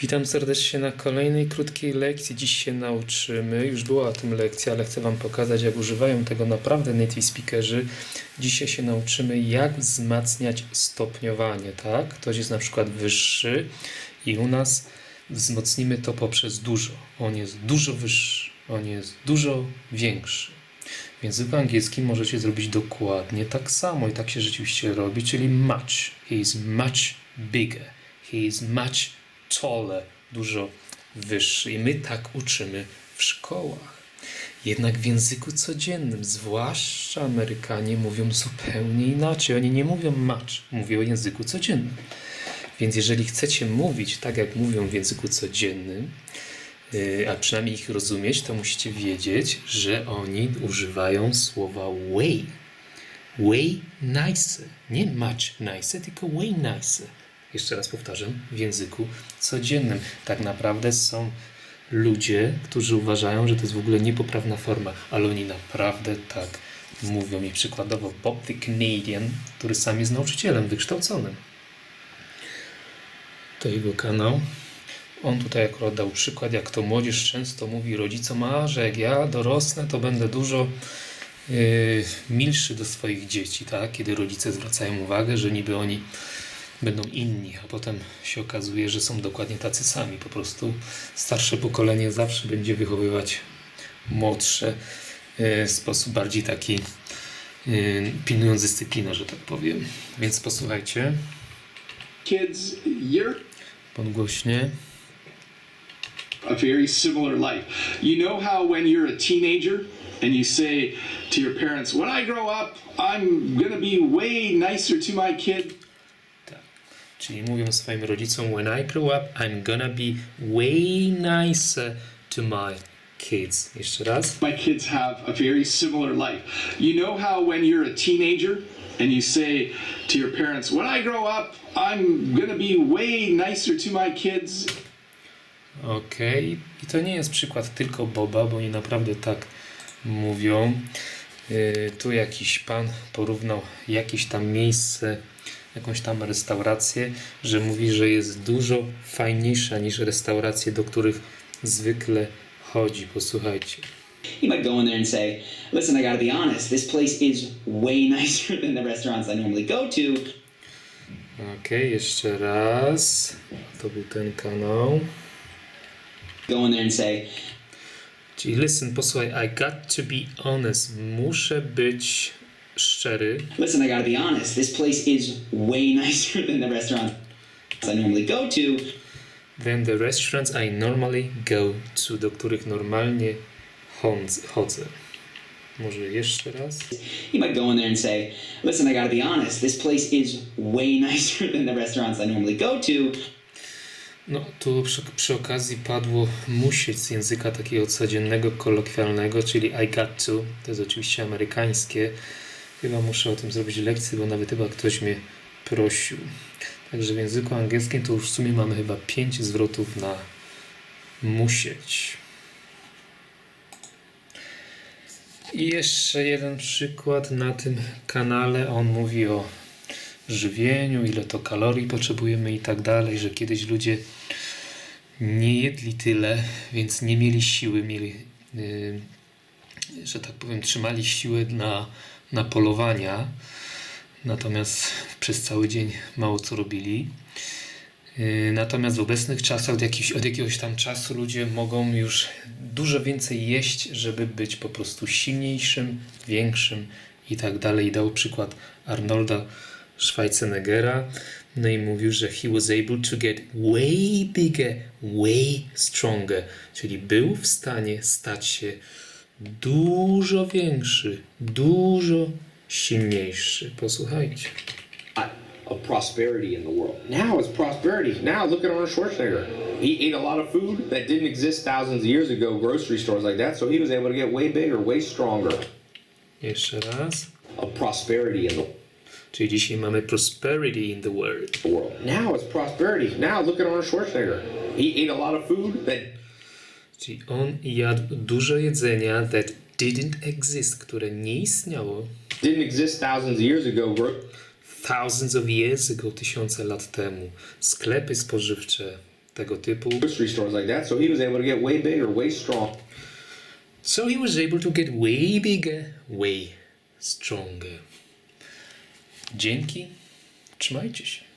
Witam serdecznie na kolejnej krótkiej lekcji. Dziś się nauczymy, już była o tym lekcja, ale chcę Wam pokazać, jak używają tego naprawdę native speakerzy. Dzisiaj się nauczymy, jak wzmacniać stopniowanie, tak? Ktoś jest na przykład wyższy i u nas wzmocnimy to poprzez dużo. On jest dużo wyższy, on jest dużo większy. W języku angielskim możecie zrobić dokładnie tak samo i tak się rzeczywiście robi, czyli much. He is much bigger. He is much taller, dużo wyższy. I my tak uczymy w szkołach. Jednak w języku codziennym, zwłaszcza Amerykanie, mówią zupełnie inaczej. Oni nie mówią much, mówią o języku codziennym. Więc jeżeli chcecie mówić tak, jak mówią w języku codziennym, yy, a przynajmniej ich rozumieć, to musicie wiedzieć, że oni używają słowa way. Way nicer. Nie much nicer, tylko way nicer. Jeszcze raz powtarzam, w języku codziennym. Tak naprawdę są ludzie, którzy uważają, że to jest w ogóle niepoprawna forma, ale oni naprawdę tak mówią. I przykładowo Bob the Canadian, który sam jest nauczycielem wykształconym. To jego kanał. On tutaj akurat dał przykład, jak to młodzież często mówi rodzicom, a że jak ja dorosnę, to będę dużo yy, milszy do swoich dzieci, tak? Kiedy rodzice zwracają uwagę, że niby oni będą inni, a potem się okazuje, że są dokładnie tacy sami. Po prostu starsze pokolenie zawsze będzie wychowywać młodsze yy, w sposób bardziej taki yy, pilnując dyscyplinę, że tak powiem. Więc posłuchajcie kids, you're podgłośnie. a very similar life. You know how when you're a teenager and you say to your parents, when I grow up, I'm to be way nicer to my kid. Czyli mówią swoim rodzicom, when I grow up, I'm gonna be way nicer to my kids. Jeszcze raz. My kids have a very similar life. You know how when you're a teenager and you say to your parents, when I grow up, I'm to be way nicer to my kids. Okej. I to nie jest przykład tylko Boba, bo oni naprawdę tak mówią. Yy, tu jakiś pan porównał jakieś tam miejsce, jakąś tam restaurację, że mówi, że jest dużo fajniejsza niż restauracje, do których zwykle chodzi. Posłuchajcie. You might go in there and say, listen, I gotta be honest, this place is way nicer than the restaurants I normally go to. Okej, jeszcze raz. To był ten kanał. Go in there and say, Czyli listen, posłuchaj, I got to be honest. Muszę być szczery. listen, I gotta be honest, this place is way nicer than the restaurants I normally go to. Then the restaurants I normally go to, do których normalnie chodz- chodzę. Może jeszcze raz? You might go in there and say, listen, I gotta be honest, this place is way nicer than the restaurants I normally go to. No, tu przy, przy okazji padło musieć z języka takiego codziennego, kolokwialnego, czyli I got to. To jest oczywiście amerykańskie. Chyba muszę o tym zrobić lekcję, bo nawet chyba ktoś mnie prosił. Także w języku angielskim to już w sumie mamy chyba pięć zwrotów na musieć. I jeszcze jeden przykład na tym kanale. On mówi o żywieniu, ile to kalorii potrzebujemy i tak dalej, że kiedyś ludzie nie jedli tyle, więc nie mieli siły, mieli, yy, że tak powiem, trzymali siłę na, na polowania, natomiast przez cały dzień mało co robili. Yy, Natomiast w obecnych czasach, od, od jakiegoś tam czasu, ludzie mogą już dużo więcej jeść, żeby być po prostu silniejszym, większym i tak dalej. I dał przykład Arnolda Schwarzeneggera. No i mówił, że he was able to get way bigger, way stronger. Czyli był w stanie stać się dużo większy, dużo silniejszy. Posłuchajcie. of prosperity in the world. Now it's prosperity. Now look at Arnold Schwarzenegger. He ate a lot of food that didn't exist thousands of years ago, grocery stores like that, so he was able to get way bigger, way stronger. Jeszcze raz. Of prosperity in the Czyli dzisiaj mamy prosperity in the world. Now it's prosperity. Now look at Arnold Schwarzenegger. He ate a lot of food that Czyli on jadł dużo jedzenia that didn't exist, które nie istniało didn't exist thousands of years ago, gro- thousands of years ago, tysiące lat temu. Sklepy spożywcze tego typu. grocery stores like that, so he was able to get way bigger, way strong. So he was able to get way bigger, way stronger. Dzięki. Trzymajcie się.